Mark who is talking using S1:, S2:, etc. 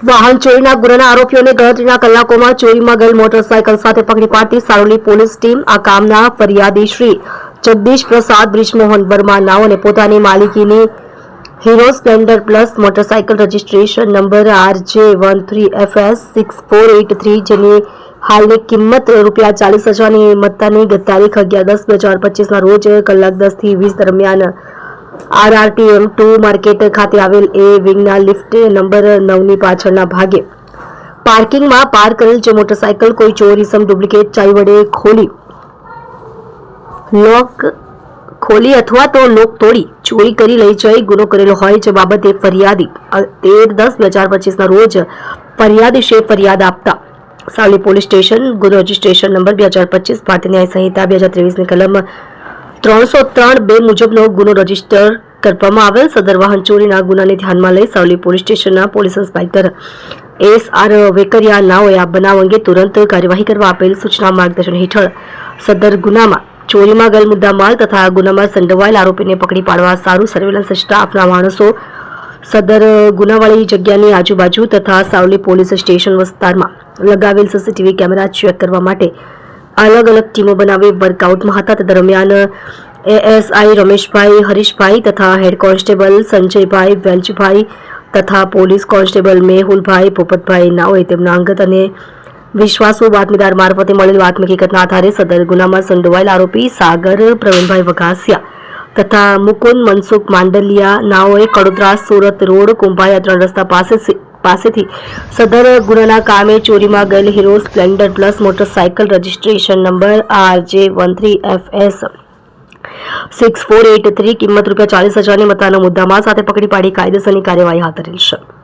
S1: વાહન ચોરીના ગુનાના આરોપીઓને ગણતરીના કલાકોમાં ચોરીમાં ગયેલ મોટરસાયકલ સાથે પકડી પાડતી સારોલી પોલીસ ટીમ આ કામના ફરિયાદી શ્રી જગદીશ પ્રસાદ, બ્રિજમોહન વર્મા નાવ અને પોતાની માલિકીની Hero Splendor Plus motorcycle registration number RJ one three F S six four eight three, જેની હાલની કિંમત રૂપિયા ચાલીસ હજારની મત્તાની ગત તારીખ અગિયાર દસ બે હજાર પચીસના રોજ કલાક દસથી વીસ દરમિયાન આરઆરટીએમ ટુ માર્કેટ ખાતે આવેલ એ વિંગના લિફ્ટ નંબર નવની પાછળના ભાગે. પાર્કિંગમાં પાર કરેલ જે મોટરસાયકલ કોઈ ચોરીસમ ડુપ્લિકેટ, ચાવી વડે ખોલી. લોક ખોલી અથવા તો લોક તોડી. ચોરી કરી લઈ જઈ ગુનો કરેલો હોય જે બાબતે ફરિયાદી તેર દસ બે હજાર પચીસના રોજ ફરિયાદીશે ફરિયાદ આપતા. સાવલી પોલીસ સ્ટેશન ગુનો રજિસ્ટ્રેશન નંબર બે હજાર પચીસ, ભારતીય ન્યાય સંહિતા બે હજાર ત્રેવીસની કલમ ત્રણસો ત્રણ બે મુજબનો ગુનો રજિસ્ટર કરવામાં આવેલ. સદર વાહન ચોરીના ગુનાને ધ્યાનમાં લઈ સાવલી પોલીસ સ્ટેશનના police inspector S R Vekariya નાઓએ આ બનાવ અંગે તુરંત કાર્યવાહી કરવા આપેલ સૂચના માર્ગદર્શન હેઠળ સદર ગુનામાં ચોરીમાં ગયેલ મુદ્દામાલ તથા આ ગુનામાં સંડોવાયેલ આરોપીને પકડી પાડવા સારું સર્વેલન્સ સ્ટાફના માણસો સદર ગુનાવાળી જગ્યાની આજુબાજુ તથા સાવલી પોલીસ સ્ટેશન વિસ્તારમાં લગાવેલ સીસીટીવી કેમેરા ચેક કરવા માટે અલગ અલગ ટીમો બનાવી વર્કઆઉટમાં હતા. તે દરમિયાન એએસઆઈ રમેશભાઈ, હરીશભાઈ તથા હેડ કોન્સ્ટેબલ સંજયભાઈ, વેલજીભાઈ તથા પોલીસ કોન્સ્ટેબલ મેહુલભાઈ પોપતભાઈ નાઓએ તેમના અંગત અને વિશ્વાસુ બાતમીદાર મારફતે મળેલ બાતમી હકીકતના આધારે સદર ગુનામાં સંડોવાયેલ આરોપી સાગર પ્રવીણભાઈ વઘાસિયા તથા મુકુંદ મનસુખ માંડલિયા નાઓએ કડોદરા સુરત રોડ કુંભાયા ત્રણ રસ્તા પાસે પાસેથી સદર ગુનાના કામે ચોરીમાં ગયેલ Hero Splendor Plus motorcycle registration number R J one three F S six four eight three કિંમત રૂપિયા ચાલીસ હજારની મતાના મુદ્દામાં સાથે પકડી પાડી કાયદેસરની કાર્યવાહી હાથ ધરેલ છે.